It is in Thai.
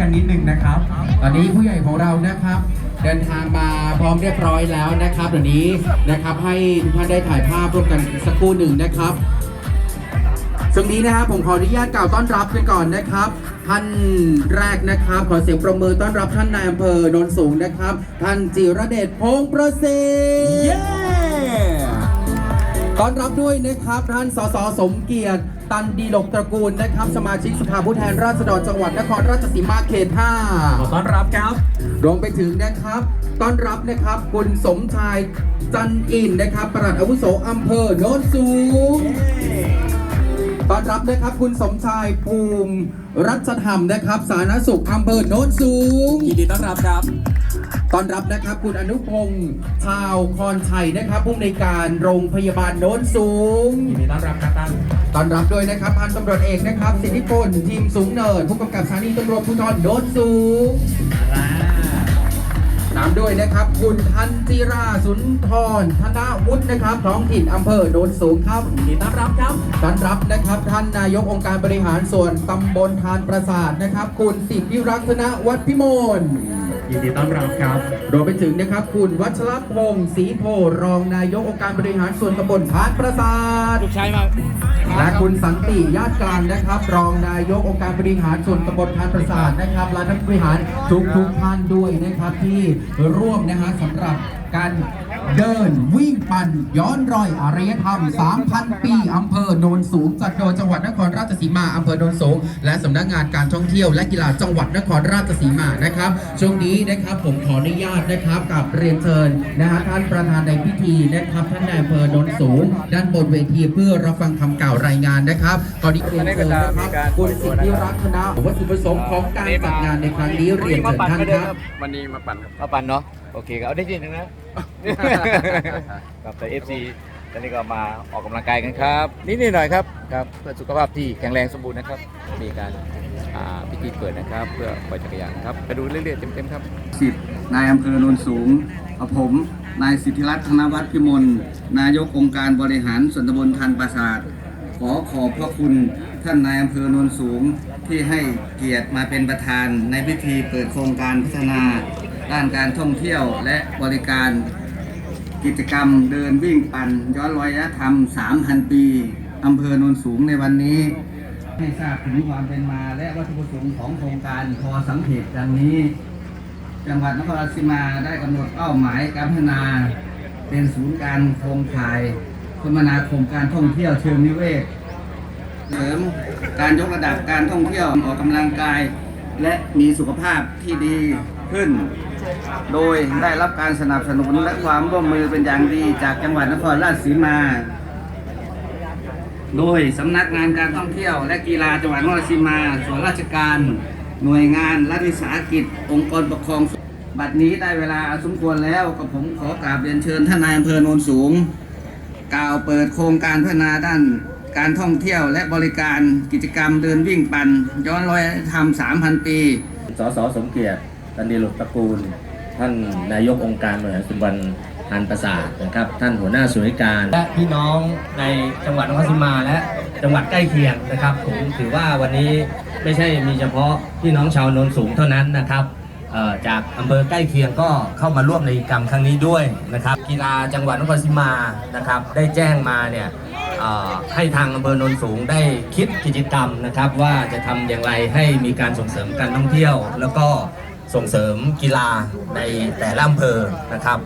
กันนิดนึงนะครับ ตอนนี้ผู้ใหญ่ของเรานะครับ เดินทางมาพร้อมเรียบร้อยแล้วนะครับเดี๋ยวนี้นะครับให้ทุกท่านได้ถ่ายภาพร่วมกันสักครู่หนึ่งนะครับช่วงนี้นะครับผมขออนุญาตกล่าวต้อนรับกันก่อนนะครับ ท่านแรกนะครับ ขอเสียงประมือต้อนรับท่านนายอำเภอโนนสูงนะครับ ท่านจิรเดชพงประสิทธิ์ ต้อนรับด้วยนะครับท่านสสสมเกียรติ ตันดีหลกตระกูลนะครับ สมาชิกสภาผู้แทนราษฎรจังหวัดนครราชสีมาเขต5ขอต้อนรับครับรวมไปถึงนะครับ ต้อนรับนะครับคุณสมชายจันอินนะครับปลัดอาวุโสอำเภอโนนสูงต้อนรับนะครับคุณสมชายภูมิรัชธรรมนะครับ สาธารณสุขอำเภอโนนสูงยินดีต้อนรับครับ ต้อนรับนะครับคุณอนุพงศ์ชาวคอนชัยนะครับผู้อำนวยการโรงพยาบาลโนนสูงยินดีต้อนรับครับท่านต้อนรับด้วยนะครับพันตำรวจเอกนะครับสิทธิพลทีมสูงเนินผู้กำกับสถานีตำรวจภูธรโนนสูงตาม ด้วยนะครับ คุณทันจิราสุนทรธนวุฒินะครับท้องถิ่นอำเภอโนนสูงครับยินดีต้อนรับครับต้อนรับนะครับท่านนายกองค์การบริหารส่วนตำบลทานประสาทนะครับ คุณสิทธิรักษณวัฒน์พิมลยินดีต้อนรับครับรวมไปถึงนะครับ คุณวัชรพงศ์ศรีโพรองนายกองค์การบริหารส่วนตำบลทานประสาท ชายมาและคุณสันติญาติกลางนะครับ รองนายกองค์การบริหารส่วนตำบลทานประสาทนะครับและท่านบริหารทุกทุกท่านด้วยนะครับที่ร่วมนะฮะสำหรับการเดินวิ่งปั่นย้อนรอยอารยธรรม 3,000 ปีอำเภอ โนนสูงจัดโดยจังหวัดนครราชสีมาอำเภอโนนสูง และสำนักงานการท่องเที่ยวและกีฬาจังหวัดนครราชสีมานะครับ ช่วงนี้นะครับผมขออนุญาตนะครับกับเรียนเชิญนะฮะท่านประธานในพิธีนะครับท่านนายอำเภอโนนสูง ด้านบนเวทีเพื่อรับฟังคำกล่าวรายงานนะครับขอดีเรียนเชิญนะครับคุณสิทธิรักษณะวัตถุประสงค์ของการจัดงานในครั้งนี้เรียนเชิญท่านครับวันนี้มาปั่นมาปั่นเนาะโอเคครับเอาได้ยินนะครับแต่เอฟซีต อนนี้ก็มาออกกำลังกายกันครับ นิดๆหน่อยครับครับ เพื่อสุขภาพที่แข็งแรงสมบูรณ์นะครับ มีการพิธีเปิดนะครับ เพื่อปล่อยจักรยานครับไปดูเรื่อยๆเต็มๆครับสิทธินายอำเภอโนนสูงกับผม นายสิทธิรัตน์ธนวัฒน์พิมลนายกองค์การบริหารส่วนตำบลทันประสาทขอขอบพระคุณท่านนายอำเภอโนนสูงที่ให้เกียรติมาเป็นประธานในพิธีเปิดโครงการพัฒนาด้านการท่องเที่ยวและบริการ กิจกรรมเดินวิ่งปั่น ย้อนรอยธรรม 3,000 ปีอำเภอโนนสูงในวันนี้ ให้ทราบถึงความเป็นมาและวัตถุประสงค์ของโครงการพอสังเกตดังนี้ จังหวัดนครราชสีมาได้กำหนดเป้าหมายการพัฒนาเป็นศูนย์การโครงข่ายคมนาคมการท่องเที่ยวเชิงนิเวศเสริมการยกระดับการท่องเที่ยวออกกำลังกาย และมีสุขภาพที่ดี ขึ้น โดยได้รับการสนับสนุนและความร่วมมือเป็นอย่างดีจากจังหวัดนครราชสีมา โดยสำนักงานการท่องเที่ยว และกีฬาจังหวัดนครราชสีมา ส่วนราชการ หน่วยงานรัฐวิสาหกิจ องค์กรปกครองส่วนบัดนี้ได้เวลาสมควรแล้วกับผมขอกราบเรียนเชิญท่านนายอำเภอโนนสูง กล่าวเปิดโครงการพัฒนาด้านการท่องเที่ยวและบริการกิจกรรมเดินวิ่งปั่นย้อนรอยธรรม3,000ปี สสสมเกียรติ ตันดีหลกตระกูล ท่านนายกองค์การบริหารส่วนตำบลทันประสาทนะครับ ท่านหัวหน้าส่วนราชการและพี่น้องในจังหวัดนครศรีมาและจังหวัดใกล้เคียงนะครับ ผมถือว่าวันนี้ไม่ใช่มีเฉพาะพี่น้องชาวโนนสูงเท่านั้นนะครับจากอำเภอใกล้เคียงก็เข้ามาร่วมในกิจกรรมครั้งนี้ด้วยนะครับ กีฬาจังหวัดนครศรีมานะครับ ได้แจ้งมาเนี่ยให้ทางอำเภอโนนสูงได้คิดกิจกรรมนะครับ ว่าจะทำอย่างไรให้มีการส่งเสริมการท่องเที่ยว แล้วก็ ส่งเสริมกีฬาในแต่ละอำเภอนะครับ